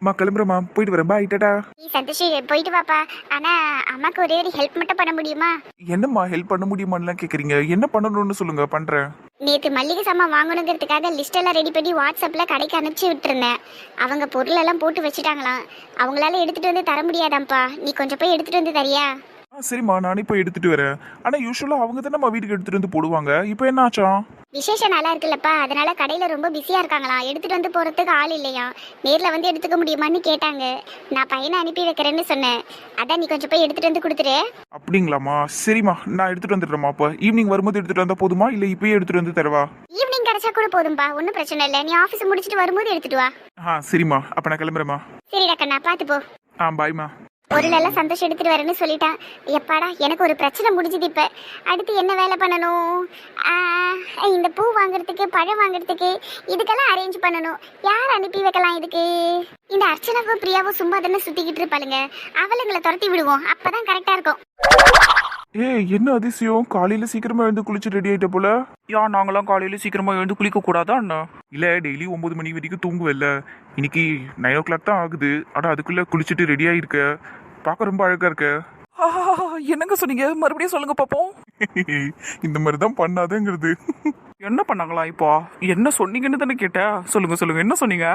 அம்மா கிளம்புறேம்மா. போயிட்டு வரேன். பாய் டாடா. நீ சந்தோஷ் போயிட்டு வாப்பா. ஆனா அம்மாக்கு ஒரே ஒரு ஹெல்ப் மட்டும் பண்ண முடியுமா? என்னம்மா ஹெல்ப் பண்ண முடியுமான்னுலாம் கேட்குறீங்க என்ன பண்ணணும்னு சொல்லுங்க பண்றேன். நேற்று மல்லிகை சாமான் வாங்கணுங்கிறதுக்காக லிஸ்ட் எல்லாம் ரெடி பண்ணி வாட்ஸ்அப்பில் கடைக்கு அனுப்பிச்சு விட்டுருந்தேன். அவங்க பொருள் எல்லாம் போட்டு வச்சுட்டாங்களாம். அவங்களால எடுத்துட்டு வந்து தர முடியாதாம்ப்பா. நீ கொஞ்சம் போய் எடுத்துட்டு வந்து தரியா? ஆ சரிம்மா. நானே போய் எடுத்துட்டு வரேன். ஆனா யூஸ்வலா அவங்க தானே நம்ம வீட்டுக்கு எடுத்துட்டு வந்து போடுவாங்க. இப்போ என்ன ஆச்சாம் விசேஷம் நல்லா இருக்குல்லப்பா. அதனால கடையில் ரொம்ப பிஸியாக இருக்காங்களாம். எடுத்துட்டு வந்து போகிறதுக்கு ஆள் இல்லையா? நேரில் வந்து எடுத்துக்க முடியுமான்னு கேட்டாங்க. நான் பையனை அனுப்பி வைக்கிறேன்னு சொன்னேன். அதான் நீ கொஞ்சம் போய் எடுத்துட்டு வந்து கொடுத்துரு. அப்படிங்களாம்மா. சரிம்மா. நான் எடுத்துட்டு வந்துடுறேம்மா அப்போ. ஈவினிங் வரும்போது எடுத்துட்டு வந்தா போதுமா? இல்லை இப்பயே எடுத்துட்டு வந்து தரவா? ஈவினிங் கிடைச்சா கூட போதும்பா. ஒன்றும் பிரச்சனை இல்லை. நீ ஆஃபீஸ் முடிச்சுட்டு வரும்போது எடுத்துட்டு வா. ஆ சரிம்மா. அப்போ நான் கிளம்புறேம்மா. சரிடா கண்ணா. பார்த்து போ. ஆ பாய்மா ஒரு நல்ல சந்தோஷம் எடுத்துட்டு வரேன்னு சொல்லிட்டான் எப்பாடா எனக்கு ஒரு பிரச்சனை முடிஞ்சுது இப்போ. அடுத்து என்ன வேலை பண்ணணும்? இந்த பூ வாங்குறதுக்கு பழம் வாங்குறதுக்கு இதுக்கெல்லாம் அரேஞ்ச் பண்ணணும். யார் அனுப்பி வைக்கலாம் இதுக்கு? இந்த அர்ச்சனாவும் பிரியாவும் சும்மா தானே சுத்திக்கிட்டு இருப்பாளுங்க. அவளுங்களை துரத்தி விடுவோம். அப்பதான் கரெக்டா இருக்கும். ஏய் என்ன அதிசயம்? காலையில சீக்கிரமா எழுந்து குளிச்சு ரெடி ஆயிட்ட போல. யா நாங்களாம் காலையில சீக்கிரமா எழுந்து குளிக்க கூடாதா அண்ணா இல்ல டெய்லி ஒன்பது மணி வரைக்கும் தூங்குவல்ல. இன்னைக்கு நைன் ஓ கிளாக் தான் ஆகுது. ஆனா அதுக்குள்ள குளிச்சுட்டு ரெடி ஆயிருக்க. பார்க்க ரொம்ப அழகா இருக்க. என்னங்க சொன்னீங்க? மறுபடியும் சொல்லுங்க பாப்போம். இந்த மாதிரி தான் பண்ணாதேங்கிறது. என்ன பண்ணாங்களா இப்போ? என்ன சொன்னீங்கன்னு தானே கேட்டேன். சொல்லுங்க சொல்லுங்க. என்ன சொன்னீங்க?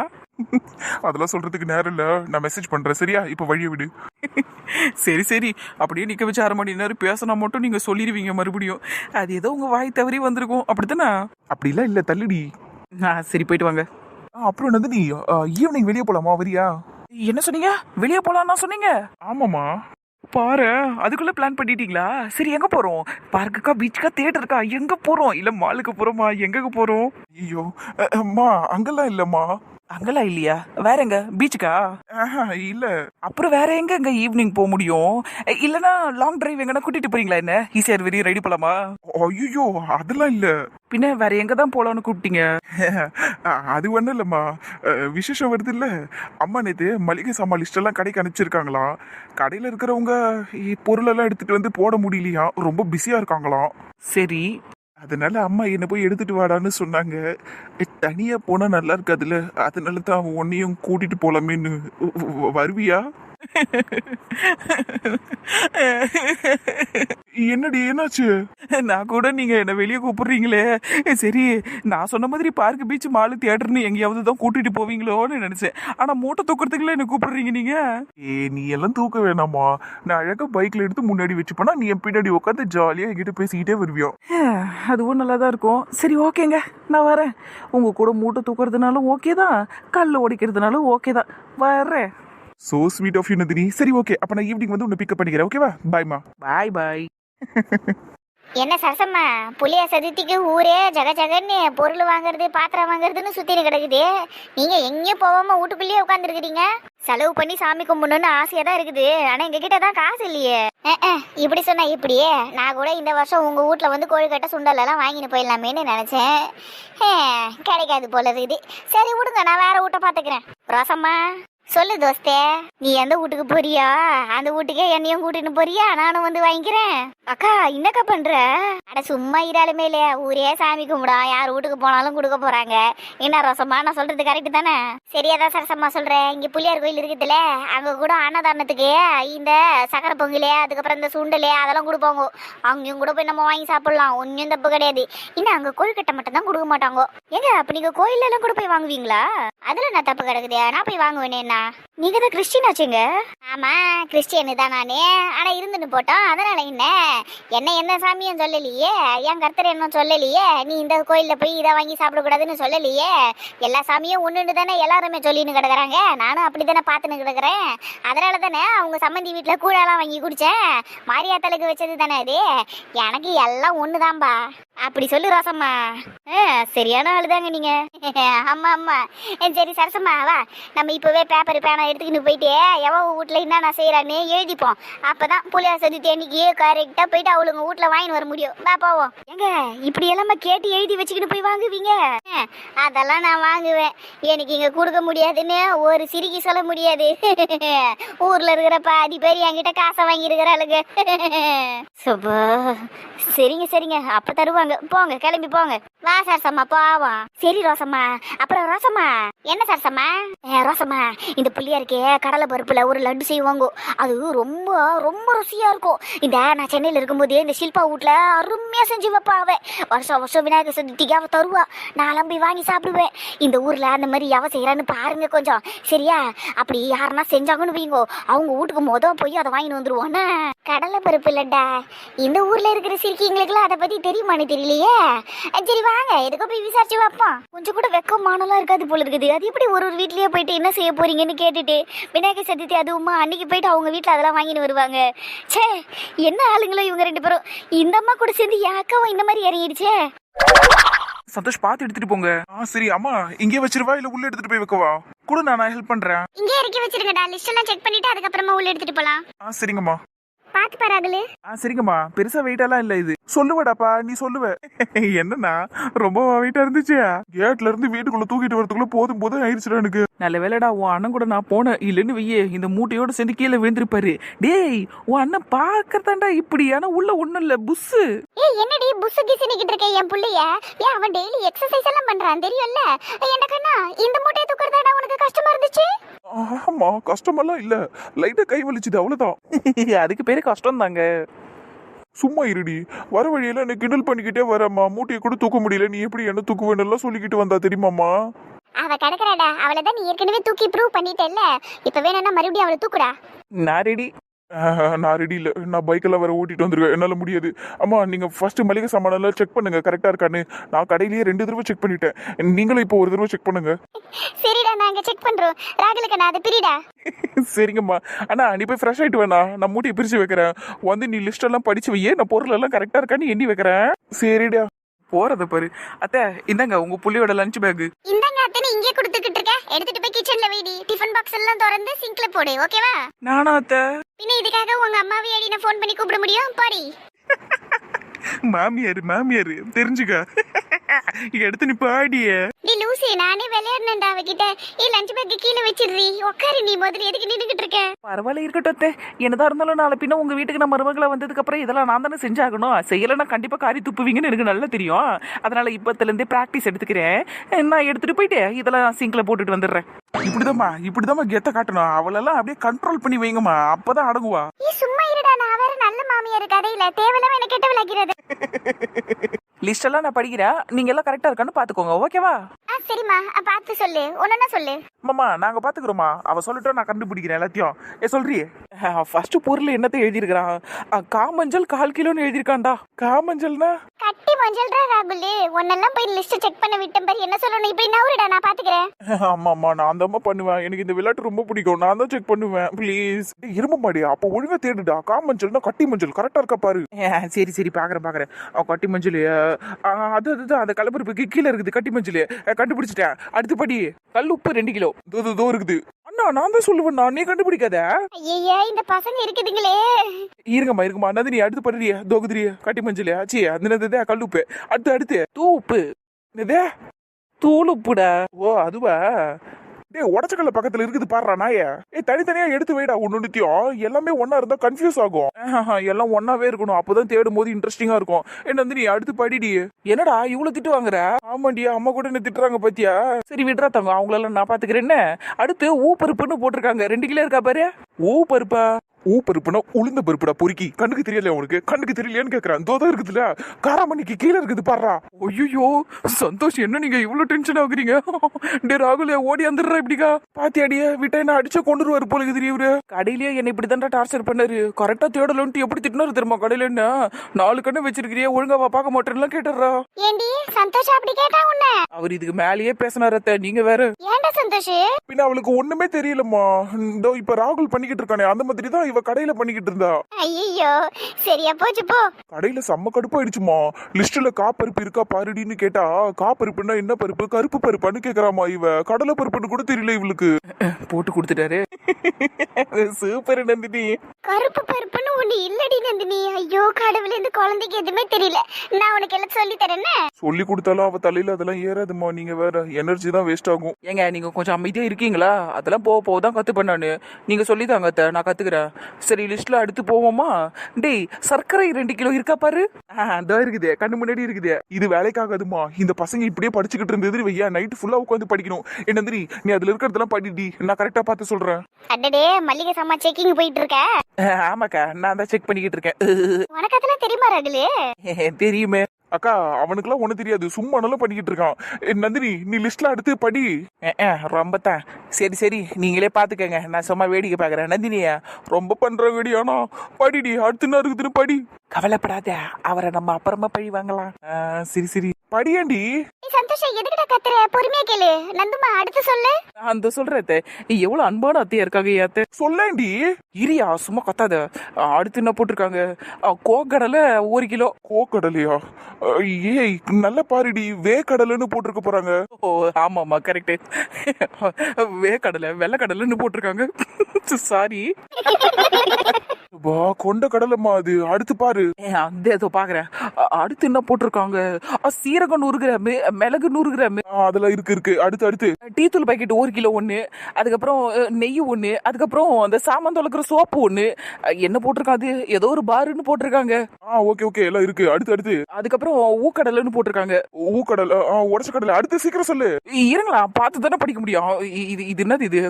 அதெல்லாம் சொல்றதுக்கு நேரம் இல்ல. நான் மெசேஜ் பண்றேன். சரியா? இப்ப வழியை விடு. சரி சரி. அப்படியே நிக்க வச்சு அரை மணி நேரம் பேசினா மட்டும் நீங்க சொல்லிடுவீங்க மறுபடியும். அது ஏதோ உங்க வாய் தவறி வந்திருக்கும். அப்படித்தானே? அப்படிலாம் இல்ல தள்ளுடி. சரி போயிட்டு வாங்க. அப்புறம் என்னது நீ? ஈவினிங் வெளியே போலாமா வரியா? என்ன சொன்னீங்க? வெளியே போலாம்னா சொன்னீங்க? ஆமாமா பாரு அதுக்குள்ள பிளான் பண்ணிட்டீங்களா? சரி எங்க போறோம்? பார்க்குக்கா பீச்சுக்கா தியேட்டருக்கா எங்க போறோம்? இல்ல மாலுக்கு போறோமா? எங்க போறோம்? ஐயோ அம்மா அங்கெல்லாம் இல்லம்மா. அங்கெல்லாம் இல்லையா? வேற எங்க? பீச்சுக்கா ஆஹா, இல்ல. அப்புறம் வேற எங்க எங்க ஈவினிங் போக முடியும்? இல்லனா லாங் டிரைவ் எங்கன்னா கூட்டிட்டு போறீங்களா என்ன? ஈஸியார் வெரி ரெடி போலாமா? ஐயோ அதெல்லாம் இல்ல. பின்ன வேற எங்க தான் போலாம்னு கூப்பிட்டீங்க? அது ஒண்ணும் இல்லம்மா. விசேஷம் வருது இல்ல. அம்மா நேத்து மளிகை சாமான் லிஸ்ட் எல்லாம் கடைக்கு அனுப்பிச்சிருக்காங்களாம். கடையில இருக்கிறவங்க பொருளெல்லாம் எடுத்துட்டு வந்து போட முடியலையா ரொம்ப பிஸியா இருக்காங்களாம். சரி. அதனால அம்மா என்னை போய் எடுத்துட்டு வாடான்னு சொன்னாங்க. தனியாக போனால் நல்லா இருக்காதுல்ல? அதனால தான் உன்னையும் கூட்டிகிட்டு போகலாமேன்னு வருவியா? என்னடி என்னாச்சு? நான் கூட நீங்க என்ன வெளியே கூப்பிடுறீங்களே. சரி நான் சொன்ன மாதிரி பார்க் பீச் மாலு தியேட்டர்னு எங்கேயாவது தான் கூட்டிட்டு போவீங்களோன்னு நினைச்சேன். ஆனா மூட்டை தூக்குறதுக்குள்ள என்ன கூப்பிடுறீங்க நீங்க? ஏ நீ எல்லாம் தூக்க வேணாமா? நான் அழகா பைக்ல எடுத்து முன்னாடி வச்சுப்பேனா? நீ என் பின்னாடி உட்காந்து ஜாலியா என்கிட்ட பேசிக்கிட்டே வருவியா? அதுவும் நல்லா தான் இருக்கும். சரி ஓகேங்க. நான் வரேன். உங்க கூட மூட்டை தூக்குறதுனாலும் ஓகே தான். கல் உடைக்கிறதுனாலும் ஓகே தான். வரேன். So sweet of you Nandini சரி ஓகே அப்ப நான் ஈவினிங் வந்து உன்னை பிக்கப் பண்ணிக்கிறேன். ஓகேவா பாய்மா பாய் பாய் என்ன சரசம்மா? புளிய சதுர்த்திக்கு ஊரே ஜக ஜகன்னு பொருள் வாங்குறது பாத்திரம் வாங்குறதுன்னு சுத்தின்னு கிடக்குது. நீங்க எங்கேயும் போகாம வீட்டுக்குள்ளேயே உட்காந்துருக்கிறீங்க செலவு பண்ணி சாமி கும்பிடணும்னு ஆசையா தான் இருக்குது. ஆனா எங்க கிட்ட தான் காசு இல்லையே. இப்படி சொன்னா இப்படியே? நான் கூட இந்த வருஷம் உங்க வீட்ல வந்து கொழுக்கட்டை சுண்டல் எல்லாம் வாங்கிட்டு போயிடலாமேன்னு நினைச்சேன். கிடைக்காது போல இருக்குது. சரி விடுங்க. நான் வேற வீட்டை பாத்துக்கிறேன் ரோசம்மா? சொல்லு தோஸ்தே நீ எந்த வீட்டுக்கு போறியா? அந்த வீட்டுக்கே என்னையும் கூட்டின்னு போறியா? நானும் வந்து வாங்கிக்கிறேன். அக்கா என்னக்கா பண்ற? அட சும்மா இராளுமே இல்லையா? ஊரே சாமி கும்பிடா. யார் வீட்டுக்கு போனாலும் கொடுக்க போறாங்க. என்ன ரசமா நான் சொல்றது கரெக்ட் தானே? சரியாதான் சரசம்மா சொல்றேன். இங்க புள்ளியார் கோயில் இருக்குதுல்ல அங்க கூட அன்னதானத்துக்கு இந்த சக்கரை பொங்கலே அதுக்கப்புறம் இந்த சுண்டலே அதெல்லாம் கொடுப்பாங்க. அங்கேயும் கூட போய் நம்ம வாங்கி சாப்பிடலாம். ஒன்றும் தப்பு கிடையாது. இன்னும் அங்க கொழுக்கட்டை மட்டும் தான் கொடுக்க மாட்டாங்க? ஏங்க அப்ப நீங்க கோயில்ல எல்லாம் கூட போய் வாங்குவீங்களா? அதுல நான் தப்பு கிடக்குது. நான் போய் வாங்குவேனேண்ணா நீங்க தான் கிறிஸ்டின் ஆச்சுங்க? ஆமா கிறிஸ்டியனு தான் நானு. ஆனா இருந்துன்னு போட்டோம். அதனால என்ன? என்ன என்ன சாமியும் சொல்லலையே? என் கர்த்தர் என்ன சொல்லலையே? நீ இந்த கோயில்ல போய் இதை வாங்கி சாப்பிடக்கூடாதுன்னு சொல்லலையே? எல்லா சாமியும் ஒண்ணுன்னு தானே எல்லாருமே சொல்லின்னு கிடக்குறாங்க. நானும் அப்படி தானே பார்த்துன்னு கிடக்குறேன். அதனால தானே அவங்க சம்மந்தி வீட்டில் கூழெல்லாம் வாங்கி குடித்தேன் மாரியாத்தலுக்கு வச்சது தானே அது? எனக்கு எல்லாம் ஒண்ணுதான்பா. அப்படி சொல்லு ரோசம்மா. ஆ, சரியான ஆளுதாங்க நீங்க. ஆமா ஆமா சரி சரசம்மா வா. நம்ம இப்பவே பேப்பர் பேனா எடுத்துக்கிட்டு போயிட்டு எவன் வீட்ல என்ன நான் செய்யறான்னு எழுதிப்போம். அப்பதான் புளியா சதுர்த்தி அன்னைக்கு கரெக்டா போயிட்டு அவளுங்க வீட்டுல வாங்கின்னு வர முடியும். வா போவோம். ஏங்க இப்படி எல்லாம் கேட்டு எழுதி வச்சுக்கிட்டு போய் வாங்குவீங்க? அதெல்லாம் நான் வாங்குவேன். எனக்கு இங்க கொடுக்க முடியாதுன்னு ஒரு சிரிக்கி சொல்ல முடியாது. ஊர்ல இருக்கிற பாதி பேர் என்கிட்ட காசை வாங்கி இருக்கிறாளுங்க சுபா சரிங்க சரிங்க. அப்ப தருவாங்க. போங்க போங்க கிளம்பி போங்க. வா சரசம்மா போவோம். சரி ரோசம்மா. அப்புறம் ரோசம்மா என்ன சரசம்மா? ஏ, ரோசம்மா இந்த புள்ளியா இருக்கே கடலை பருப்புல ஒரு லட்டு செய்வாங்க. அது ரொம்ப ரொம்ப ருசியா இருக்கும். இந்த நான் சென்னையில இருக்கும்போதே இந்த ஷில்பா வீட்ல அருமையா செஞ்சு வைப்பா அவ. வருஷம் வருஷம் விநாயகர் சதுர்த்திக்கு அவ தருவா. நான் போய் வாங்கி சாப்பிடுவேன். இந்த ஊர்ல அந்த மாதிரி அவ செய்யறான்னு பாருங்க கொஞ்சம். சரியா? அப்படி யாருன்னா செஞ்சாங்கன்னு வைங்கோ. அவங்க வீட்டுக்கு மொதல் போய் அதை வாங்கிட்டு வந்துருவோம்னா கடலை பருப்பு இல்லைடா. இந்த ஊர்ல இருக்கிற சிரிக்கிங்களுக்குலாம் அதை பத்தி தெரியுமான்னு தெரியலையே. அஹ் சரி வாங்க எதுக்கோ போய் விசாரிச்சு வைப்போம் கொஞ்சம் கூட வெக்கம் மானலாம் இருக்காது போல இருக்குது. அது எப்படி ஒரு ஒரு வீட்லயே போயிட்டு என்ன செய்ய போறீங்கன்னு கேட்டுட்டு விநாயகர் சதுர்த்தி அதுவுமா அன்னைக்கு போயிட்டு அவங்க வீட்ல அதெல்லாம் வாங்கிட்டு வருவாங்க. ச்சே என்ன ஆளுங்களோ இவங்க ரெண்டு பேரும். இந்த அம்மா கூட சேர்ந்து என் அக்காவும் இந்த மாதிரி இறங்கிடுச்சே. சந்தோஷ் பார்த்து எடுத்துட்டு போங்க. ஆ சரி அம்மா இங்கே வச்சிருவா இல்ல உள்ள எடுத்துட்டு போய் வைக்கவா? கூட நான் ஹெல்ப் பண்றேன். இங்கே இறக்கி வச்சிருங்கடா. லிஸ்ட் எல்லாம் செக் பண்ணிட்டு அதுக்கப்புறமா உள்ள எடுத்துட்டு போலாம். ஆ சரிங்கம்மா. பாத்து பாராகலு ஆ சரிங்கம்மா. பெருசா வெயிட்டெல்லாம் இல்ல இது. சொல்லுவடாப்பா நீ சொல்லுவ. என்னன்னா ரொம்ப வெயிட்டா இருந்துச்சு. கேட்ல இருந்து வீட்டுக்குள்ள தூக்கிட்டு வரதுக்குள்ள போதும் போதும் ஆயிடுச்சுடா எனக்கு. நல்ல வேலைடா உன் அண்ணன் கூட நான் போனேன். இல்லைன்னு வையே இந்த மூட்டையோட சேர்ந்து கீழே விழுந்திருப்பாரு. டேய் உன் அண்ணன் பார்க்கறதாண்டா இப்படி ஆனா உள்ள ஒண்ணும் இல்ல புஸ்ஸு. ஏய் என்னடி புசு கிசுனிக்கிட்டு இருக்க என் புள்ளைய? ஏன் அவன் டெய்லி எக்ஸசைஸ் எல்லாம் பண்றான் தெரியும்ல? என்ன கண்ணா இந்த மூட்டையை தூக்குறதாடா உனக்கு கஷ்டமா இருந்துச்சு? ஆமா கஷ்டமெல்லாம் இல்ல. லைட்டா கை வலிச்சுது அவ்வளவுதான். அதுக்கு பேரு கஷ்டம் தாங்க சும்மா இருடி. வர வழியில என்ன கிண்டல் பண்ணிக்கிட்டே வரம்மா மூட்டையை கூட தூக்க முடியல. நீ எப்படி என்ன தூக்குவேன்னு எல்லாம் சொல்லிக்கிட்டு வந்தா தெரியுமாம்மா? அவ கிடக்குறாடா. அவளை தான் நீ ஏற்கனவே தூக்கி ப்ரூவ் பண்ணிட்டல்ல. இப்ப வேணும்னா மறுபடியும் அவளை தூக்குடா. நான் ரெடி நான் ரெடி இல்ல. நான் பைக்கெல்லாம் வேற ஓட்டிட்டு வந்துருவேன் என்னால முடியாது. அம்மா நீங்க ஃபர்ஸ்ட் மளிகை சாமானெல்லாம் செக் பண்ணுங்க. கரெக்டா இருக்கான்னு. நான் கடையிலேயே ரெண்டு தடவை செக் பண்ணிட்டேன். நீங்களும் இப்போ ஒரு தடவை செக் பண்ணுங்க. சரிடா நாங்க செக் பண்றோம். ராகுலுக்கு நான் அதை பிரிடா? சரிங்கம்மா. அண்ணா நீ போய் ஃப்ரெஷ் ஆயிட்டு வேணா நான் மூட்டையை பிரிச்சு வைக்கிறேன். வந்து நீ லிஸ்ட் எல்லாம் படிச்சு வையே நான் பொருள் எல்லாம் கரெக்டா இருக்கான்னு எண்ணி வைக்கிறேன். சரிடா. போறத பாரு. அத்தை இந்தாங்க உங்க புள்ளியோட லஞ்ச் பேக் இந்தாங்க அத்தனை இங்கே கொடுத்துக்கிட்டு இருக்க. எடுத்துட்டு போய் கிச்சன்ல வைடி. டிஃபன் பாக்ஸ் எல்லாம் திறந்து சிங்க்ல போடு ஓகேவா நானா அத்தை? பின்ன இதுக்காக உங்க அம்மாவை அடி நான் ஃபோன் பண்ணி கூப்பிட முடியும்? பாடி. மாமியார் மாமியார் தெரிஞ்சுக்க. இங்க எடுத்து நீ பாடிய டி லூசி நானே விளையாடுனேன்டா அவகிட்ட. ஏ லஞ்ச் பேக் கீழே வச்சிடுறி. உட்காரு நீ முதல்ல எதுக்கு நின்னுகிட்டு இருக்க? பரவாயில்ல இருக்கட்டும் அத்தை. என்னதான் இருந்தாலும் நாளை பின்ன உங்க வீட்டுக்கு நான் மருமகளை வந்ததுக்கு அப்புறம் இதெல்லாம் நான் தானே செஞ்சாகணும். செய்யலைன்னா கண்டிப்பா காரி துப்புவீங்கன்னு எனக்கு நல்லா தெரியும். அதனால இப்பத்துல இருந்தே பிராக்டிஸ் எடுத்துக்கிறேன் நான் எடுத்துட்டு போயிட்டு இதெல்லாம் சிங்க்ல போட்டுட்டு வந்துடுறேன். இப்படிதாம்மா இப்படிதாம்மா கெத்த காட்டணும். அவளெல்லாம் அப்படியே கண்ட்ரோல் பண்ணி வைங்கம்மா. அப்பதான் அடங்குவா. சும்மா இருடா மாமியார் கதையில தேவையில்லாம என்ன கெட்ட விளக்கிறது லிஸ்ட் எல்லாம் நான் படிக்கிறேன். நீங்க எல்லாம் கரெக்டா இருக்கான்னு பாத்துக்கோங்க ஓகேவா ஆ சரிம்மா. பார்த்து சொல்லு. ஒன்னா சொல்லு. மாமா நாங்க பாத்துக்கிறோமா அவ சொல்லிட்டோம் நான் கண்டுபிடிக்கிறேன் எல்லாத்தையும். ஏ சொல்றியே? ஃபர்ஸ்ட் பொருள் என்னத்தை எழுதியிருக்கிறான்? அஹ், காமஞ்சள் கால் கிலோன்னு எழுதியிருக்கான்டா. காமஞ்சல்னா கட்டி மஞ்சள்டா ராகுல். உன்னெல்லாம் போய் லிஸ்ட் செக் பண்ண விட்டேன் பாரு. என்ன சொல்லணும்? இப்படி நவுருடா நான் பாத்துக்கிறேன் ஆமாம்மா நான் தான் பண்ணுவேன். எனக்கு இந்த விளையாட்டு ரொம்ப பிடிக்கும். நான் தான் செக் பண்ணுவேன் ப்ளீஸ் இரும்ப மாடி அப்போ ஒழுங்கா தேடுடா. காமஞ்சள்னா கட்டி மஞ்சள். கரெக்டா இருக்கா பாரு. சரி சரி பாக்குறேன் பாக்குறேன் கட்டி மஞ்சள் அது அதுதான் அந்த கலப்பருப்புக்கு கீழே இருக்குது கட்டி மஞ்சள். கண்டுபிடிச்சிட்டேன். அடுத்து படி கல் உப்பு ரெண்டு கிலோ. தோ தோ, தோ இருக்குது. அண்ணா நான் தான் சொல்லுவேன் நான் நீ கண்டுபிடிக்காத? ஐயா இந்த பசங்க இருக்குதுங்களே. இருங்கம்மா இருங்கம்மா. நந்தினி அடுத்து படுறிய தோகுதிரிய கட்டி மஞ்சள். ஆச்சி அந்த கல் உப்பு அடுத்து அடுத்து. தூப்பு. என்னதே? தூள் உப்புடா ஓ அதுவா? டேய் உடச்சக்கல்ல பக்கத்துல இருக்குது பாடுறா நாய. ஏ தனித்தனியா எடுத்து வைடா ஒன்னொன்னுத்தையும் எல்லாமே ஒன்னா இருந்தா கன்ஃபியூஸ் ஆகும். எல்லாம் ஒன்னாவே இருக்கணும். அப்பதான் தேடும் போது இன்ட்ரெஸ்டிங்கா இருக்கும். என்ன வந்து நீ அடுத்து படிடி. என்னடா இவ்வளவு திட்டு வாங்குற? ஆமாண்டியா அம்மா கூட என்ன திட்டுறாங்க பாத்தியா? சரி விடுறா தங்க அவங்களெல்லாம் நான் பாத்துக்கிறேன். அடுத்து ஊ பருப்புன்னு போட்டிருக்காங்க. ரெண்டு கிலோ இருக்கா பாரு? ஊ பருப்பா? ஊ பருப்புனா உளுந்த பருப்புடா பொறுக்கி. கண்ணுக்கு தெரியல உனக்கு? கண்ணுக்கு தெரியலையான்னு கேக்குறான். தோதா இருக்குதுல காராமணிக்கு கீழே இருக்குது பாடுறா ஐயோ சந்தோஷ் என்ன நீங்க இவ்வளவு டென்ஷன் ஆகுறீங்க? டே ராகுல ஓடி வந்துடுற இப்படிக்கா. பாத்தியாடியே விட்டா என்ன அடிச்சா கொண்டுருவாரு போல இவரு. கடையிலேயே என்ன இப்படி தான்டா டார்ச்சர் பண்ணாரு கரெக்டா தேடலன்ட்டு எப்படி திட்டினாரு தெரியுமா கடையில என்ன? நாலு கண்ணு வச்சிருக்கிறியே ஒழுங்காவா பார்க்க மாட்டேன்லாம் கேட்டுறா ஏண்டி சந்தோஷம் அப்படி கேட்டா உன்ன? அவர் இதுக்கு மேலேயே பேசினார் அத்தை நீங்க வேற. ஏன்டா சந்தோஷ்? பின்ன அவளுக்கு ஒண்ணுமே தெரியலம்மா. இதோ இப்ப ராகுல் பண்ணிக்கிட்டு இருக்கானே அந்த மாதிரி தான் இவ கடையில பண்ணிக்கிட்டு இருந்தா? ஐயோ சரியா போச்சு போ. கடையில செம்ம கடுப்பாயிடுச்சுமா. லிஸ்ட்ல காப்பருப்பு இருக்கா பாருடின்னு கேட்டா காப்பருப்புன்னா என்ன பருப்பு? கருப்பு பருப்பான்னு கேக்குறாமா இவ. கடலை பருப்புன்னு கூட தெரியல இவளுக்கு. போட்டு கொடுத்துட்டாரு. சூப்பர் நந்தினி. கருப்பு பருப்புன்னு ஒண்ணு இல்லடி நந்தினி. ஐயோ கடவுளே இந்த குழந்தைக்கு எதுவுமே தெரியல. நான் உனக்கு எல்லாம் சொல்லி தரேன்னு சொல்லி கொடுத்தாலும் அவ தலையில அதெல்லாம் ஏறாதுமா நீங்க வேற எனர்ஜி தான் வேஸ்ட் ஆகும். ஏங்க நீங்க கொஞ்சம் அமைதியா இருக்கீங்களா? அதெல்லாம் போக போக தான் கத்துப்பேன் நானு. நீங்க சொல்லிதாங்க அத்தை. நான் கத்துக்கிறேன். சரி லிஸ்ட்ல அடுத்து போவோமா? டேய் சர்க்கரை ரெண்டு கிலோ இருக்கா பாரு? அதோ இருக்குது. கண்ணு முன்னாடி இருக்குது. இது வேலைக்காகாதுமா இந்த பசங்க இப்படியே படிச்சுக்கிட்டு இருந்தது வையா நைட் ஃபுல்லா உட்காந்து படிக்கணும். என்ன நீ அதுல இருக்கிறதெல்லாம் படிடி. நான் கரெக்டா பார்த்து சொல்றேன். அடடே மல்லிகை சாமா செக்கிங் போயிட்டு இருக்க ஆமாக்கா நான் தான் செக் பண்ணிக்கிட்டு இருக்கேன். உனக்கு அதெல்லாம் தெரியுமா ரகுலு? தெரியுமே. அக்கா அவனுக்குலாம் ஒண்ணும் தெரியாது. சும்மா நல்லா பண்ணிக்கிட்டு இருக்கான். நந்தினி நீ லிஸ்ட்ல அடுத்து படி. ரொம்ப தான் சரி சரி நீங்களே பாத்துக்கங்க. நான் சும்மா வேடிக்கை பாக்குறேன். நந்தினியா ரொம்ப பண்றாங்கடி ஆனா படிடி அடுத்து இருக்குதுன்னு படி. கவலைப்படாத அவரை நம்ம அப்புறமா பழி வாங்கலாம். சரி சரி. படியாண்டி. சந்தோஷம் எதுக்குடா கத்துற? பொறுமையா கேளு. நந்துமா அடுத்து சொல்லு. அந்த சொல்றத எவ்வளவு அன்பான அத்தையா இருக்காங்க ஏத்த சொல்லேண்டி. இரியா சும்மா கத்தாத. அடுத்து என்ன போட்டிருக்காங்க? கோக்கடலை ஒரு கிலோ. கோக்கடலையா? ஏய் நல்ல பாருடி. வேக்கடலைன்னு போட்டிருக்க போறாங்க. ஓ ஆமாம்மா கரெக்டு வேக்கடலை வெள்ளைக்கடலைன்னு போட்டிருக்காங்க. சாரி. வா கொண்ட கடலைம்மா அது. அடுத்து பாரு. அந்த ஏதோ பாக்குறேன். அடுத்து என்ன போட்டிருக்காங்க? சீரகம் நூறு கிராமு மிளகு நூறு கிராமு அதெல்லாம் இருக்கு இருக்கு. அடுத்து அடுத்து. டீ தூள் பாக்கெட் ஒரு கிலோ ஒன்று அதுக்கப்புறம் நெய் ஒன்று அதுக்கப்புறம் அந்த சாமான் தொலைக்கிற சோப்பு ஒன்று என்ன போட்டிருக்காது ஏதோ ஒரு பாருன்னு போட்டிருக்காங்க. ஆ ஓகே ஓகே. எல்லாம் இருக்கு. அடுத்து அடுத்து. அதுக்கப்புறம் ஊக்கடலைன்னு போட்டிருக்காங்க. ஊக்கடலை உடச்ச கடலை அடுத்து சீக்கிரம் சொல்லு. இருங்களா. பார்த்து தானே படிக்க முடியும். இது இது என்னது இது?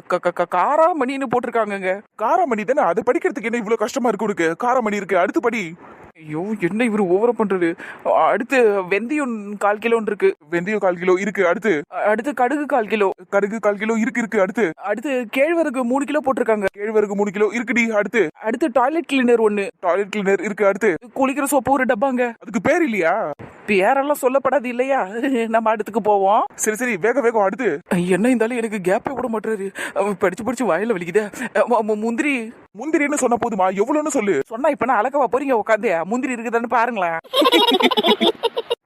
காராமணின்னு போட்டிருக்காங்கங்க. காராமணி தானே? அது படிக்கிறதுக்கு என்ன இவ்வளவு கஷ்டமா இருக்கு உனக்கு? காராமணி இருக்கு. அடுத்து படி. ஐயோ என்ன இவரு ஓவரா பண்றது? அடுத்து வெந்தயம் கால் கிலோன்னு இருக்கு. வெந்தயம் கால் கிலோ இருக்கு. அடுத்து? அடுத்து கடுகு கால் கிலோ. கடுகு கால் கிலோ இருக்கு இருக்கு. அடுத்து? அடுத்து கேழ்வரகு மூணு கிலோ போட்டிருக்காங்க. கேழ்வரகு மூணு கிலோ இருக்குடி அடுத்து? அடுத்து டாய்லெட் கிளீனர் ஒன்று டாய்லெட் கிளீனர் இருக்கு. அடுத்து? குளிக்கிற சோப்பு ஒரு டப்பாங்க. அதுக்கு பேர் இல்லையா? பேரெல்லாம் சொல்லப்படாது இல்லையா? நம்ம அடுத்துக்கு போவோம். சரி சரி வேக வேகம் அடுத்து. என்ன இருந்தாலும் எனக்கு கேப்பே விட மாட்டாரு அவன் படிச்சு படிச்சு வாயில வலிக்குதே. முந்திரி. முந்திரின்னு சொன்ன போதுமா? எவ்வளவுன்னு சொல்லு. சொன்னா இப்ப நான் அழகவா போறீங்க உட்காந்து முந்திரி இருக்குதான்னு பாருங்களேன்.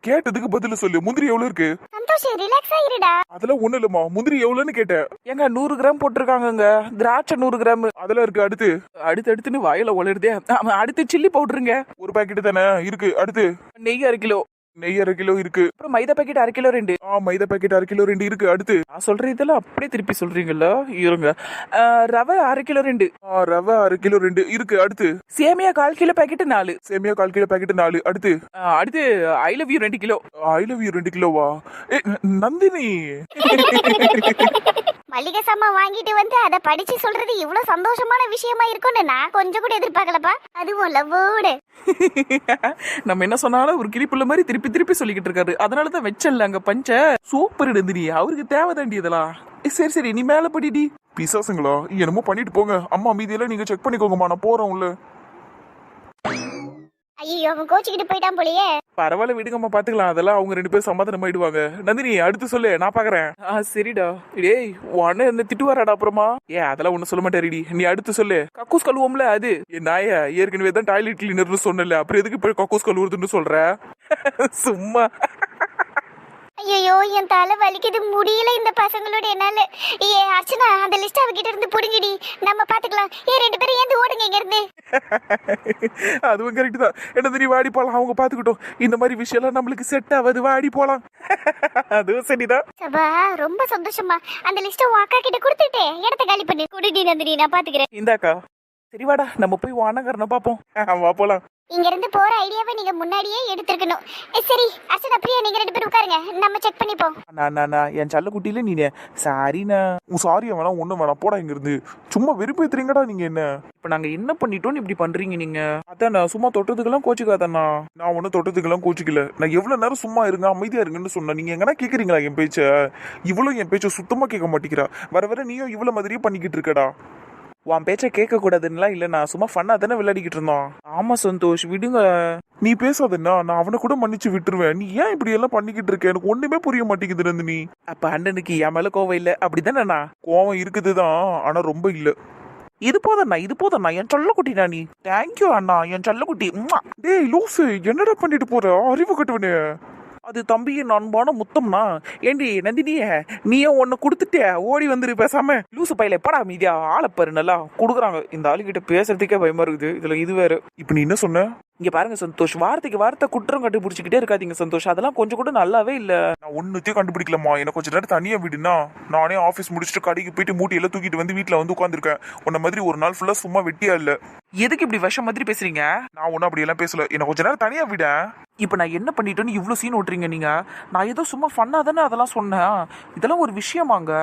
கேட்டதுக்கு பதில் சொல்லு. முந்திரி எவ்வளவு இருக்கு? சந்தோஷம் ரிலாக்ஸா இருடா. அதெல்லாம் ஒண்ணு இல்லம்மா. முந்திரி எவ்வளவுன்னு கேட்டேன். ஏங்க நூறு கிராம் போட்டிருக்காங்கங்க. திராட்சை நூறு கிராம். அதெல்லாம் இருக்கு அடுத்து. அடுத்து அடுத்துன்னு வாயில உளருதே. ஆமா, அடுத்து சில்லி பவுடருங்க ஒரு பாக்கெட் தானே? இருக்கு அடுத்து. நெய் அரை கிலோ. நெய் அரை கிலோ இருக்கு. அப்புறம் மைதா பாக்கெட் அரை கிலோ ரெண்டு. ஆ மைதா பாக்கெட் அரை கிலோ ரெண்டு இருக்கு. அடுத்து. நான் சொல்ற இதெல்லாம் அப்படியே திருப்பி சொல்றீங்கல்ல? இருங்க. ரவை அரை கிலோ ரெண்டு. ஆ ரவை அரை கிலோ ரெண்டு இருக்கு. அடுத்து. சேமியா கால் கிலோ பாக்கெட் நாலு. சேமியா கால் கிலோ பாக்கெட் நாலு. அடுத்து. அடுத்து ஐ லவ் யூ ரெண்டு கிலோ. ஐ லவ் யூ ரெண்டு கிலோவா? நந்தினி. மல்லிகை சாமா வாங்கிட்டு வந்து அதை படிச்சு சொல்றது இவ்வளவு சந்தோஷமான விஷயமா இருக்கும்னு நான் கொஞ்சம் கூட எதிர்பார்க்கலப்பா. அதுவும் லவ்வோடு. நம்ம என்ன சொன்னாலும் ஒரு கிளிப்புள்ள மாதிரி திருப்பி திருப்பி சொல்லிக்கிட்டு இருக்காரு. அதனால தான் வச்சல அங்க பஞ்ச. சூப்பர் நந்தினி அவருக்கு தேவைதாண்டி இதெல்லாம். ஏ, சரி சரி நீ மேல படிடி பிசாசுங்களா? என்னமோ பண்ணிட்டு போங்க. அம்மா மீதியெல்லாம் நீங்க செக் பண்ணிக்கோங்கம்மா. நான் போறேன் உள்ள ஐயோ அவன் கோச்சிக்கிட்டு போயிட்டான் போலயே. பரவாயில்ல விடுங்கம்மா பாத்துக்கலாம். அதெல்லாம் அவங்க ரெண்டு பேரும் சமாதானம் ஆயிடுவாங்க நந்தினி அடுத்து சொல்லு நான் பாக்குறேன். ஆ சரிடா. டேய் உடனே என்ன திட்டுவாராடா அப்புறமா? ஏ அதெல்லாம் ஒண்ணு சொல்ல மாட்டாருடி நீ அடுத்து சொல்லு. கக்கூஸ் கழுவோம்ல அது. ஏ நாய ஏற்கனவே தான் டாய்லெட் கிளீனர்னு சொன்னல அப்புறம் எதுக்கு போய் கக்கூஸ் கழுவுறதுன்னு சொல்ற? சும்மா. ஐயோ என் தலை வலிக்குது. முடியல இந்த பசங்களோட என்னால. ஏ அர்ச்சனா அந்த லிஸ்ட் அவகிட்ட இருந்து புடுங்கிடி. நம்ம பாத்துக்கலாம். ஏ ரெண்டு பேரும் ஏந்து ஓடுங்க இங்க இருந்து அதுவும் கரெக்ட் தான். என்ன தெரியும் வாடி போலாம். அவங்க பாத்துக்கிட்டோம். இந்த மாதிரி விஷயம்லாம் நம்மளுக்கு செட் ஆகாது. வாடி போலாம். அதுவும் சரிதான். சபா ரொம்ப சந்தோஷமா அந்த லிஸ்ட உன் அக்கா கிட்ட கொடுத்துட்டே. இடத்த காலி பண்ணி. குடுடி நந்தினி நான் பாத்துக்கிறேன். இந்தாக்கா. சரி வாடா. நம்ம போய் வானகரனை பாப்போம். வா போலாம். இங்க இருந்து போற ஐடியாவை நீங்க முன்னாடியே எடுத்திருக்கணும். ஏ, சரி அர்ச்சனா பிரியா நீங்க ரெண்டு பேரும் உட்காருங்க. நம்ம செக் பண்ணிப்போம் நான் நான் நான் என் சல்ல குட்டியில நீ சாரிண்ணா. உன் சாரி வேணாம் ஒண்ணும் வேணாம் போடா இங்க இருந்து சும்மா வெறுப்பேத்துறீங்கடா நீங்க என்ன? இப்போ நாங்க என்ன பண்ணிட்டோம்னு இப்படி பண்றீங்க நீங்க? அதான் நான் சும்மா தொட்டதுக்கெல்லாம் கோச்சுக்காதண்ணா. நான் ஒன்றும் தொட்டத்துக்கெல்லாம் கோச்சிக்கல. நான் எவ்வளவு நேரம் சும்மா இருங்க அமைதியா இருங்கன்னு சொன்னேன் நீங்க எங்கன்னா கேக்குறீங்களா என் பேச்ச? இவ்வளவு என் பேச்ச சுத்தமா கேட்க மாட்டேங்கிறா. வர வர நீயும் இவ்வளவு மாதிரியே பண்ணிக்கிட்டு இருக்கடா. உன் பேச்ச கேட்க கூடாதுன்னா இல்ல நான் சும்மா ஃபன்னா தானே விளையாடிக்கிட்டு இருந்தோம். ஆமா சந்தோஷ் விடுங்க. நீ பேசாதன்னா நான் அவனை கூட மன்னிச்சு விட்டுருவேன். நீ ஏன் இப்படி எல்லாம் பண்ணிக்கிட்டு இருக்க? எனக்கு ஒண்ணுமே புரிய மாட்டேங்குது நந்தினி. அப்ப அண்ணனுக்கு என் மேல கோவம் இல்ல? அப்படிதானே கோவம் இருக்குதுதான் ஆனா ரொம்ப இல்ல. இது போதண்ணா இது போதண்ணா என் சொல்ல குட்டிடா நீ. தேங்க்யூ அண்ணா என் சொல்ல குட்டி. உம்மா. டேய் லூசு என்னடா பண்ணிட்டு போற? அறிவு கட்டுவனே. அது தம்பியின் அன்பான முத்தம்னா? ஏண்டி நந்தினியே நீயே ஒன்னு கொடுத்துட்டே ஓடி வந்துரு பேசாம. லூசு பையில எப்படா மீதியா ஆளப்பாரு நல்லா. கொடுக்குறாங்க. இந்த ஆளுகிட்ட பேசுறதுக்கே பயமா இருக்குது. இதுல இது வேற. இப்ப நீ என்ன சொன்ன? இங்க பாருங்க சந்தோஷ். வார்த்தைக்கு வார்த்தை குற்றம் கண்டுபிடிச்சிக்கிட்டே இருக்காதீங்க சந்தோஷ். அதெல்லாம் கொஞ்சம் கூட நல்லாவே இல்ல. நான் ஒன்னுத்தையும் கண்டுபிடிக்கலம்மா. எனக்கு கொஞ்ச நேரம் தனியா விடுனா நானே ஆஃபீஸ் முடிச்சுட்டு கடைக்கு போயிட்டு மூட்டையெல்லாம் தூக்கிட்டு வந்து வீட்டில் வந்து உட்காந்துருக்கேன் உன்ன மாதிரி ஒரு நாள் ஃபுல்லா சும்மா வெட்டியா இல்ல. எதுக்கு இப்படி விஷம் மாதிரி பேசுறீங்க? நான் ஒன்றும் அப்படியெல்லாம் பேசல. என்ன கொஞ்ச நேரம் தனியா விட. இப்போ நான் என்ன பண்ணிட்டேன்னு இவ்வளோ சீன் ஓட்டுறீங்க நீங்க? நான் ஏதோ சும்மா ஃபன்னா தானே அதெல்லாம் சொன்னேன். இதெல்லாம் ஒரு விஷயமாங்க.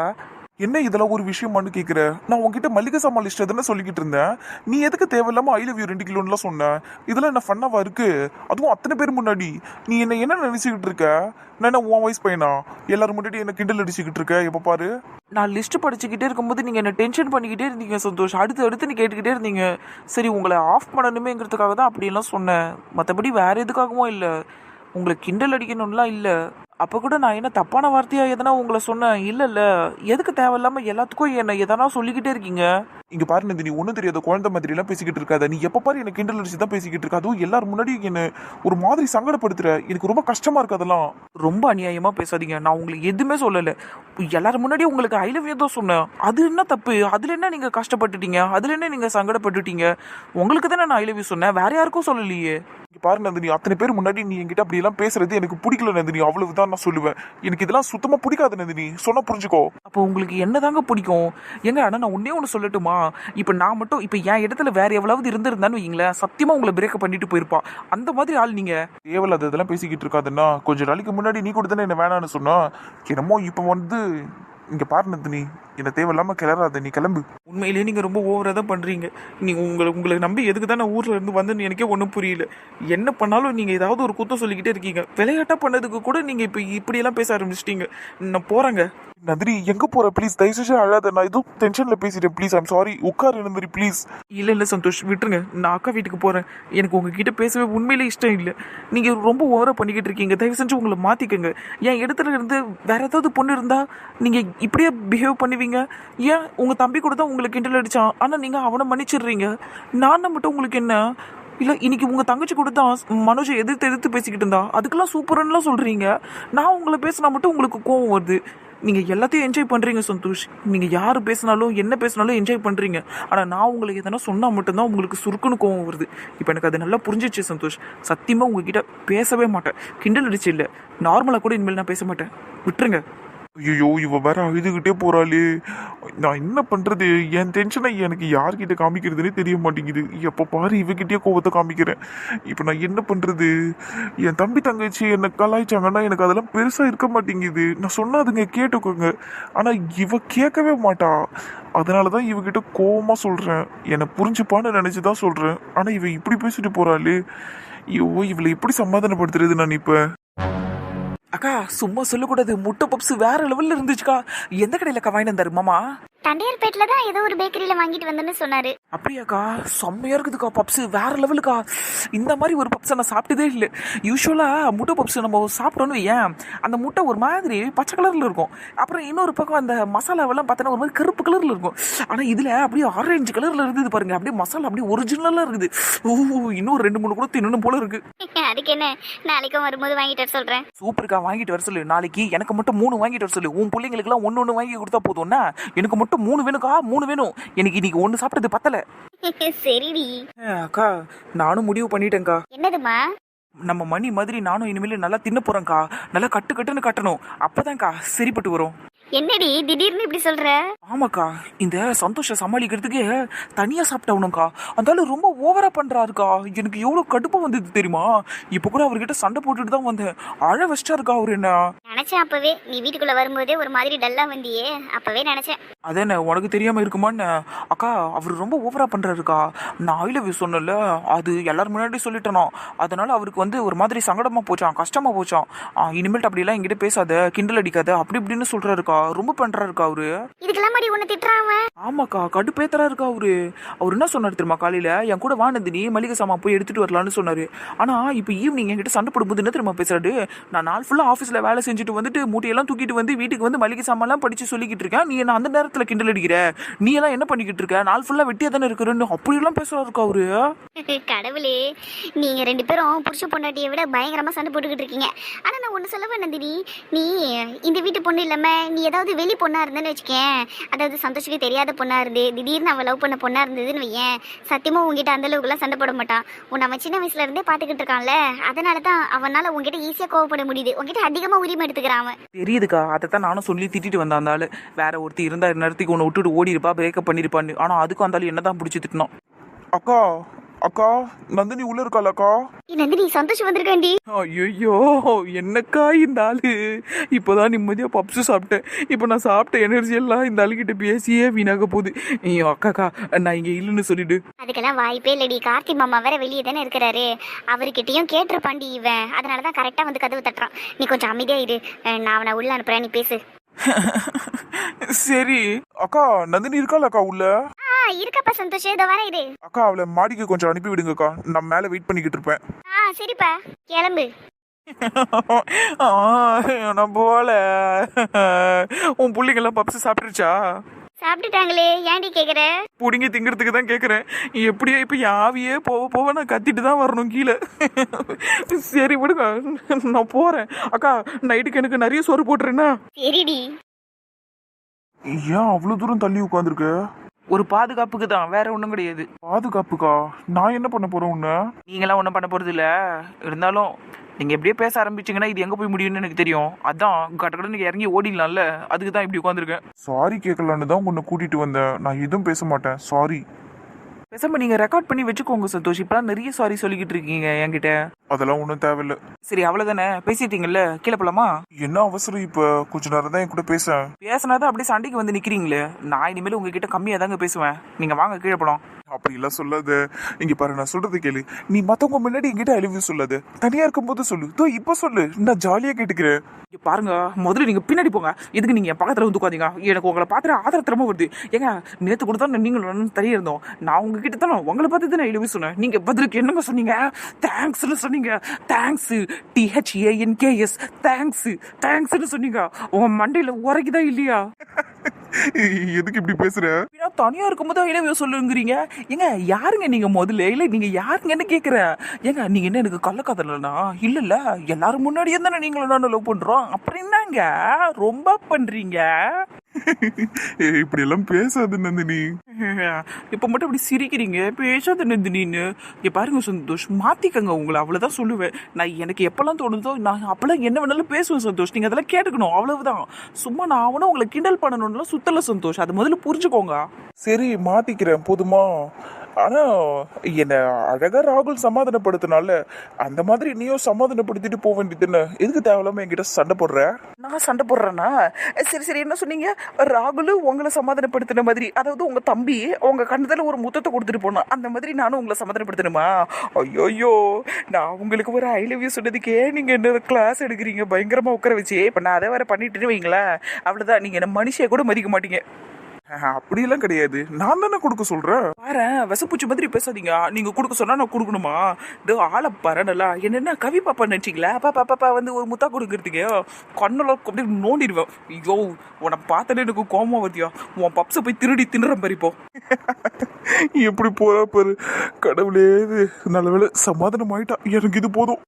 என்ன இதெல்லாம் ஒரு விஷயமான்னு கேட்குற நான் உங்ககிட்ட மளிகை சாமான் லிஸ்ட் தானே சொல்லிக்கிட்டு இருந்தேன். நீ எதுக்கு தேவையில்லாம ஐ லவ் யூ ரெண்டு கிலோன்னுலாம் சொன்னேன் இதெல்லாம் என்ன ஃபன்னாவா இருக்கு? அதுவும் அத்தனை பேர் முன்னாடி. நீ என்ன என்ன நினைச்சுக்கிட்டு இருக்க? நான் என்ன உன் வயசு பையனா? எல்லாரும் முன்னாடி என்ன கிண்டல் அடிச்சுக்கிட்டு இருக்க? எப்ப பாரு? நான் லிஸ்ட் படிச்சுக்கிட்டே இருக்கும்போது நீங்க என்ன டென்ஷன் பண்ணிக்கிட்டே இருந்தீங்க சந்தோஷ். அடுத்து அடுத்து நீ கேட்டுக்கிட்டே இருந்தீங்க. சரி உங்களை ஆஃப் பண்ணணுமேங்கிறதுக்காக தான் அப்படியெல்லாம் சொன்னேன். மற்றபடி வேற எதுக்காகவும் இல்லை. உங்களை கிண்டல் அடிக்கணும்லாம் இல்லை. அப்போ கூட நான் என்ன தப்பான வார்த்தையா எதனா உங்களை சொன்னேன்? இல்லை இல்லை எதுக்கு தேவையில்லாம எல்லாத்துக்கும் என்ன எதனா சொல்லிக்கிட்டே இருக்கீங்க? இங்க பாரு நந்தினி ஒன்றும் தெரியாத குழந்தை மாதிரி எல்லாம் பேசிக்கிட்டு இருக்காத. நீ எப்ப பாரு எனக்கு கிண்டல் அடிச்சு தான் பேசிக்கிட்டு இருக்க. அதுவும் எல்லாரும் முன்னாடி என்ன ஒரு மாதிரி சங்கடப்படுத்துற. எனக்கு ரொம்ப கஷ்டமா இருக்கு அதெல்லாம். ரொம்ப அநியாயமா பேசாதீங்க. நான் உங்களுக்கு எதுவுமே சொல்லலை. எல்லாரும் முன்னாடி உங்களுக்கு ஐ லவ் தான் சொன்னேன். அது என்ன தப்பு? அதுல என்ன நீங்க கஷ்டப்பட்டுட்டீங்க? அதுல என்ன நீங்க சங்கடப்பட்டுட்டீங்க? உங்களுக்கு தானே நான் ஐ லவ் சொன்னேன். வேற யாருக்கும் சொல்லலையே. பாரு நந்தினி அத்தனை பேர் முன்னாடி நீ என்கிட்ட அப்படி எல்லாம் பேசுறது எனக்கு பிடிக்கல நந்தினி. அவ்வளவுதான் நான் சொல்லுவேன். எனக்கு இதெல்லாம் சுத்தமா பிடிக்காது நந்தினி. சொன்னா புரிஞ்சுக்கோ. அப்போ உங்களுக்கு என்னதாங்க பிடிக்கும்? எங்க ஆனா நான் ஒன்னே ஒன்று சொல்லட்டுமா? இப்போ நான் மட்டும் இப்போ என் இடத்துல வேற எவ்வளவு இருந்திருந்தான்னு வைங்களேன் சத்தியமா உங்களை பிரேக்கப் பண்ணிட்டு போயிருப்பா. அந்த மாதிரி ஆள் நீங்க. தேவையில்லாத அதெல்லாம் பேசிக்கிட்டு இருக்காதுன்னா கொஞ்ச நாளைக்கு முன்னாடி நீ கூட தானே என்ன வேணாம்னு சொன்னா. என்னமோ இப்போ வந்து இங்க பாரு நந்தினி என்ன தேவையில்லாம கிளறாத நீ கிளம்பு. உண்மையிலேயே நீங்க ரொம்ப ஓவரா தான் பண்றீங்க. நீங்க உங்களை உங்களை நம்பி எதுக்கு தான் நான் ஊர்ல இருந்து வந்தேன்னு எனக்கே ஒன்றும் புரியல. என்ன பண்ணாலும் நீங்க ஏதாவது ஒரு குத்தம் சொல்லிக்கிட்டே இருக்கீங்க. விளையாட்டா பண்ணதுக்கு கூட நீங்க இப்போ இப்படியெல்லாம் பேச ஆரம்பிச்சிட்டீங்க. நான் போறேங்க. நந்தினி எங்க போற? ப்ளீஸ் தயவு செஞ்சு அழாத. நான் எதுவும் டென்ஷன்ல பேசிட்டேன். ப்ளீஸ் ஐம் சாரி உட்காரு நந்தினி ப்ளீஸ் இல்ல இல்ல சந்தோஷ் விட்டுருங்க. நான் அக்கா வீட்டுக்கு போறேன். எனக்கு உங்ககிட்ட பேசவே உண்மையிலே இஷ்டம் இல்லை. நீங்க ரொம்ப ஓவரா பண்ணிக்கிட்டு இருக்கீங்க. தயவு செஞ்சு உங்களை மாத்திக்கங்க. என் இடத்துல இருந்து வேற ஏதாவது பொண்ணு இருந்தா நீங்க இப்படியே பிஹேவ் பண்ணுவீங்க? ஏன்? உங்கள் தம்பி கூட தான் உங்களுக்கு கிண்டல் அடிச்சான். ஆனால் நீங்கள் அவனை மன்னிச்சிடுறீங்க. நான் மட்டும் உங்களுக்கு என்ன? இல்லை இன்னைக்கு உங்கள் தங்கச்சி கூட தான் மனோஜை எதிர்த்து எதிர்த்து பேசிக்கிட்டு இருந்தா. அதுக்கெல்லாம் சூப்பர்ன்னுலாம் சொல்கிறீங்க நான் உங்களை பேசினா மட்டும் உங்களுக்கு கோவம் வருது. நீங்கள் எல்லாத்தையும் என்ஜாய் பண்ணுறீங்க சந்தோஷ். நீங்கள் யார் பேசினாலும் என்ன பேசினாலும் என்ஜாய் பண்ணுறீங்க ஆனால் நான் உங்களுக்கு எதனா சொன்னால் மட்டும்தான் உங்களுக்கு சுருக்குன்னு கோவம் வருது. இப்போ எனக்கு அது நல்லா புரிஞ்சிச்சு சந்தோஷ். சத்தியமாக உங்ககிட்ட பேசவே மாட்டேன். கிண்டல் அடிச்சு இல்லை. நார்மலாக கூட இனிமேல் நான் பேச மாட்டேன். விட்டுருங்க. ஐயோ இவ வேற அழுதுகிட்டே போறாளே. நான் என்ன பண்றது? என் டென்ஷனை எனக்கு யார்கிட்ட காமிக்கிறதுனே தெரிய மாட்டேங்குது. எப்ப பாரு இவகிட்டே கோவத்தை காமிக்கிறேன். இப்போ நான் என்ன பண்றது? என் தம்பி தங்கச்சி என்னை கலாய்ச்சாங்கன்னா எனக்கு அதெல்லாம் பெருசா இருக்க மாட்டேங்குது. நான் சொன்னாதுங்க கேட்டுக்கோங்க. ஆனா இவ கேட்கவே மாட்டா. அதனால தான் இவகிட்ட கோவமாக சொல்றேன். என்னை புரிஞ்சுப்பான்னு நினச்சி தான் சொல்றேன். ஆனா இவ இப்படி பேசிட்டு போறாளே. ஐயோ இவளை எப்படி சமாதானப்படுத்துறது நான் இப்ப அக்கா சும்மா சொல்லக்கூடாது. முட்டை பப்ஸ் வேற லெவல்ல இருந்துச்சுக்கா. எந்த கடையில அக்கா வாங்கிட்டு வந்தாரு மாமா? தண்டையார்பேட்டில் தான் ஏதோ ஒரு பேக்கரியில் வாங்கிட்டு வந்தேன்னு சொன்னாரு. அப்படியாக்கா? செம்மையா இருக்குதுக்கா பப்ஸ் வேற லெவலுக்கா இந்த மாதிரி ஒரு பப்ஸை நான் சாப்பிட்டதே இல்லை. யூஸ்வலா முட்டை பப்ஸ் நம்ம சாப்பிட்டோன்னு ஏன் அந்த முட்டை ஒரு மாதிரி பச்சை கலர்ல இருக்கும். அப்புறம் இன்னொரு பக்கம் அந்த மசாலாவெல்லாம் பார்த்தோன்னா ஒரு மாதிரி கருப்பு கலர்ல இருக்கும். ஆனா இதுல அப்படியே ஆரஞ்சு கலர்ல இருந்தது பாருங்க. அப்படியே மசாலா அப்படியே ஒரிஜினலா இருக்குது. ஓ இன்னும் ரெண்டு மூணு கூட தின்னணும் போல இருக்கு. அதுக்கு என்ன? நாளைக்கும் வரும்போது வாங்கிட்டு சொல்கிறேன் சூப்பர்க்கா வாங்கிட்டு வர சொல்லு. நாளைக்கு எனக்கு மட்டும் மூணு வாங்கிட்டு வர சொல்லு. உன் பிள்ளைங்களுக்குலாம் ஒன்று ஒன்று வாங்கி கொடுத்தா போதும்னா எனக்கு மட்டும் மூணு வேணுக்கா மூணு வேணும். எனக்கு இன்னைக்கு ஒன்று சாப்பிட்டது பத்தல. சரிடி. அக்கா நானும் முடிவு பண்ணிட்டேன்க்கா. என்னதுமா நம்ம மணி மாதிரி நானும் இனிமேல் நல்லா தின்ன போறேன்க்கா. நல்லா கட்டு கட்டுன்னு கட்டணும். அப்பதான்க்கா சரிப்பட்டு வரும். என்னடி திடீர்னு இப்படி சொல்ற? ஆமாக்கா இந்த சந்தோஷம் சமாளிக்கிறதுக்கு தனியா சாப்பிட்டவனுக்கா அந்த ஆளு ரொம்ப ஓவரா பண்றாருக்கா. எனக்கு எவ்வளவு கடுப்பு வந்தது தெரியுமா? இப்ப கூட அவர்கிட்ட சண்டை போட்டுட்டு தான் வந்தேன். அழ வச்சிட்டாருக்கா அவர் என்ன? நினைச்சேன் அப்பவே. நீ வீட்டுக்குள்ள வரும்போதே ஒரு மாதிரி டல்லா வந்தியே. அப்பவே நினைச்சேன். அதேண்ணே உனக்கு தெரியாம இருக்குமான்னு? அக்கா அவர் ரொம்ப ஓவரா பண்றாருக்கா. நான் ஆயில சொன்னல அது எல்லாரும் முன்னாடி சொல்லிட்டேனோ. அதனால அவருக்கு வந்து ஒரு மாதிரி சங்கடமா போச்சான் கஷ்டமா போச்சான் ஆ, இனிமேல்ட்டு அப்படிலாம் என்கிட்ட பேசாத கிண்டல் அடிக்காத அப்படி இப்படின்னு சொல்றாருக்கா. ரொம்ப பண்றாருக்கா அவரு. இதுக்கெல்லாம் மாதிரி உன்னை திட்டுறான் ஆமாக்கா கடுப்பேத்தரா இருக்கா அவரு. அவர் என்ன சொன்னார் தெரியுமா காலையில? என் கூட வானந்தினி மளிகை சாமான் போய் எடுத்துட்டு வரலான்னு சொன்னாரு. ஆனா இப்போ ஈவினிங் என்கிட்ட சண்டை போடும்போது என்ன தெரியுமா பேசுறாரு? நான் நாள் ஃபுல்லா ஆஃபீஸ்ல வேலை செஞ்சுட்டு வந்துட்டு மூட்டையெல்லாம் தூக்கிட்டு வந்து வீட்டுக்கு வந்து மளிகை சாமான்லாம் படிச்சு சொல்லிக்கிட்டு இருக்கேன். நீ என்ன அந்த நேரத்துல கிண்டல் அடிக்கிற? நீ எல்லாம் என்ன பண்ணிக்கிட்டு இருக்க? நாள் ஃபுல்லா வெட்டியா தானே இருக்கிறன்னு அப்படியெல்லாம் பேசுறாருக்கா அவரு. கடவுளே நீங்க ரெண்டு பேரும் புருஷ பொண்டாட்டியை விட பயங்கரமா சண்டை போட்டுக்கிட்டு இருக்கீங்க. ஆனா நான் ஒண்ணு சொல்ல நந்தினி. நீ இந்த வீட்டு பொண்ணு இல்லாம நீ ஏதாவது வெளி பொண்ணா இருந்தேன்னு வச்சுக்கேன். அதாவது சந்தோஷுக்கு தெரியாத பொண்ணா இருந்து திடீர்னு அவன் லவ் பண்ண பொண்ணா இருந்ததுன்னு வையேன். சத்தியமா உங்ககிட்ட அந்த அளவுக்குலாம் சண்டை போட மாட்டான். உன் அவன் சின்ன வயசுல இருந்தே பாத்துக்கிட்டு இருக்கான்ல அதனால தான் அவனால உங்ககிட்ட ஈஸியா கோவப்பட முடியுது. உங்ககிட்ட அதிகமா உரிமை எடுத்துக்கிறான் அவன். தெரியுதுக்கா அதை தான் நானும் சொல்லி திட்டிட்டு வந்தேன் அந்த ஆளு. வேற ஒருத்தி இருந்தா நேரத்துக்கு உன்னை விட்டுட்டு ஓடி இருப்பா பிரேக்கப் பண்ணிருப்பான்னு ஆனா அதுக்கும் அந்த ஆளு என்னதான் பிடிச்சி திட்டினோம் அக்கா அக்கா நந்தினி உள்ள இருக்காள் அக்கா நந்தினி சந்தோஷம் வந்திருக்காண்டி. ஐயோ என்னக்கா இந்த ஆளு? இப்போதான் நிம்மதியா பப்ஸ் சாப்பிட்டேன். இப்போ நான் சாப்பிட்ட எனர்ஜி எல்லாம் இந்த ஆளுகிட்ட பேசியே வீணாக போகுது. ஐயோ அக்காக்கா நான் இங்க இல்லைன்னு சொல்லிடு. அதுக்கெல்லாம் வாய்ப்பே இல்லடி. கார்த்தி மாமா வேற வெளியே தானே இருக்கிறாரு. அவர்கிட்டயும் கேட்டிருப்பாண்டி இவன். அதனால தான் கரெக்டாக வந்து கதவு தட்டுறான். நீ கொஞ்சம் அமைதியா இரு. நான் அவனை உள்ள அனுப்புறேன். நீ பேசு. சரி. அக்கா நந்தினி இருக்காள் அக்கா உள்ள? இருக்கப்பா சந்தோஷ் இதோ இரு. அக்கா அவளை மாடிக்கு கொஞ்சம் அனுப்பி விடுங்கக்கா. நான் மேலே வெயிட் பண்ணிக்கிட்டு இருப்பேன். ஆ சரிப்பா. கிளம்பு. நான் போல உன் பிள்ளைங்கெல்லாம் பப்ஸ் சாப்பிட்டுருச்சா? சாப்பிட்டுட்டாங்களே. ஏன்டி கேக்குற? புடுங்கி திங்கிறதுக்கு தான் கேட்குறேன் எப்படியோ இப்போ யாவியே போக போக நான் கத்திட்டு தான் வரணும் கீழே. சரி விடுங்க. நான் போகிறேன் அக்கா நைட்டுக்கு எனக்கு நிறைய சோறு போட்டுறேன்னா சரிடி. ஏன் அவ்வளோ தூரம் தள்ளி உட்காந்துருக்க? ஒரு பாதுகாப்புக்கு தான் வேற ஒன்றும் கிடையாது. பாதுகாப்புக்கா? நான் என்ன பண்ண போறேன் உன்ன? நீங்களாம் ஒன்றும் பண்ண போகிறது இல்லை. இருந்தாலும் நீங்கள் எப்படியே பேச ஆரம்பிச்சிங்கன்னா இது எங்கே போய் முடியும்னு எனக்கு தெரியும். அதான் கடற்கடனுக்கு இறங்கி ஓடிடலாம்ல. அதுக்கு தான் இப்படி உட்காந்துருக்கேன் சாரி கேட்கலான்னு தான் உன்னை கூட்டிட்டு வந்தேன். நான் எதுவும் பேச மாட்டேன். சாரி பேசாம நீங்கள் ரெக்கார்ட் பண்ணி வச்சுக்கோங்க சந்தோஷ். இப்போலாம் நிறைய சாரி சொல்லிக்கிட்டு இருக்கீங்க என்கிட்ட. அதெல்லாம் ஒன்றும் தேவையில்ல. சரி அவ்வளோதானே பேசிட்டீங்கல்ல? கீழே போலாமா? என்ன அவசரம் இப்ப? கொஞ்ச நேரம் தான் என் கூட பேச. பேசினாதான் அப்படியே சண்டைக்கு வந்து நிக்கிறீங்களே. நான் இனிமேல் உங்ககிட்ட கம்மியாக தாங்க பேசுவேன். நீங்க வாங்க கீழே போலாம். அப்படி எல்லாம் சொல்லாத. இங்க பாரு நான் சொல்றது கேளு. நீ மத்தவங்க முன்னாடி என்கிட்ட அழிவு சொல்லாத. தனியா இருக்கும்போது சொல்லு. தோ இப்ப சொல்லு. நான் ஜாலியா கேட்டுக்கிறேன். இங்க பாருங்க முதல்ல நீங்க பின்னாடி போங்க. எதுக்கு நீங்க பக்கத்துல வந்து உட்காந்தீங்க எனக்கு உங்களை பார்த்துட்டு ஆதரத்திரமா வருது. ஏங்க நேத்து கூட தான் நீங்களும் தனியா இருந்தோம். நான் உங்ககிட்ட தான் உங்களை பார்த்து தான் எழுதி சொன்னேன். நீங்க பதிலுக்கு என்னங்க சொன்னீங்க? தேங்க்ஸ்னு சொன்னீங்க. தேங்க்ஸ் டிஹெச்ஏஎன்கேஎஸ் தேங்க்ஸ் தேங்க்ஸ்னு சொன்னீங்க. உங்க மண்டையில உரைக்குதா இல்லையா? எதுக்கு இப்படி பேசுற? தனியா இருக்கும்போது இளவிய சொல்லுங்கிறீங்க. ஏங்க யாருங்க நீங்க முதல்ல? இல்ல நீங்க யாருங்கன்னு கேக்குறேன் ஏங்க நீங்க என்ன எனக்கு கள்ளக்காதலனா இல்ல இல்ல எல்லாரும் முன்னாடியே தானே நீங்களும் நானும் லவ் பண்றோம். அப்புறம் என்னங்க? ரொம்ப பண்றீங்க? இப்படி எல்லாம் பேசாத நந்தினி. இப்ப மட்டும் இப்படி சிரிக்கிறீங்க? பேசாத நந்தினின்னு. இங்க பாருங்க சந்தோஷ் மாத்திக்கங்க உங்களை. அவ்வளவுதான் சொல்லுவேன். நான் எனக்கு எப்பெல்லாம் தோணுதோ நான் அப்பெல்லாம் என்ன வேணாலும் பேசுவேன் சந்தோஷ். நீங்க அதெல்லாம் கேட்டுக்கணும் அவ்வளவுதான். சும்மா நான் அவனும் உங்களை கிண்டல் பண்ணணும்லாம் சுத்தல சந்தோஷ். அதை முதல்ல புரிஞ்சுக்கோங்க. சரி மாத்திக்கிறேன் போதுமா? ஆனா என்ன அழகா ராகுல் சமாதானப்படுத்தினால அந்த மாதிரி நீயும் சமாதானப்படுத்திட்டு போக வேண்டியதுன்னு எதுக்கு தேவையில்லாம என்கிட்ட சண்டை போடுற? நான் சண்டை போடுறேன்னா சரி சரி என்ன சொன்னீங்க? ராகுல் உங்களை சமாதானப்படுத்தின மாதிரி அதாவது உங்க தம்பி உங்க கண்ணத்தில் ஒரு முத்தத்தை கொடுத்துட்டு போனோம் அந்த மாதிரி நானும் உங்களை சமாதானப்படுத்தணுமா? ஐயோயோ நான் உங்களுக்கு ஒரு ஐ லவ் யூ சொன்னதுக்கே நீங்க என்ன கிளாஸ் எடுக்கிறீங்க? பயங்கரமா உட்கார வச்சு. இப்ப நான் அதை வேற பண்ணிட்டு வைங்களேன். அவ்வளவுதான். நீங்க என்ன மனுஷிய கூட மதிக்க மாட்டீங்க. அப்படியெல்லாம் கிடையாது. நான் தானே கொடுக்க சொல்றேன். பாரு விசப்பூச்சி மாதிரி பேசாதீங்க. நீங்க கொடுக்க சொன்னா நான் கொடுக்கணுமா? இது ஆளை பாரு நல்லா. என்னென்ன கவி பாப்பா நினைச்சிங்களா? பாப்பா பாப்பா வந்து ஒரு முத்தா கொடுக்கறதுக்கு கண்ணெல்லாம் அப்படியே நோண்டிடுவேன். ஐயோ உன்னை பார்த்தனே எனக்கு கோமம் வருதியா? உன் பப்ஸை போய் திருடி தின்னுறேன் மாதிரி இப்போ. எப்படி போறா பாரு. கடவுளே இது நல்ல சமாதானம் ஆயிட்டா எனக்கு இது போதும்.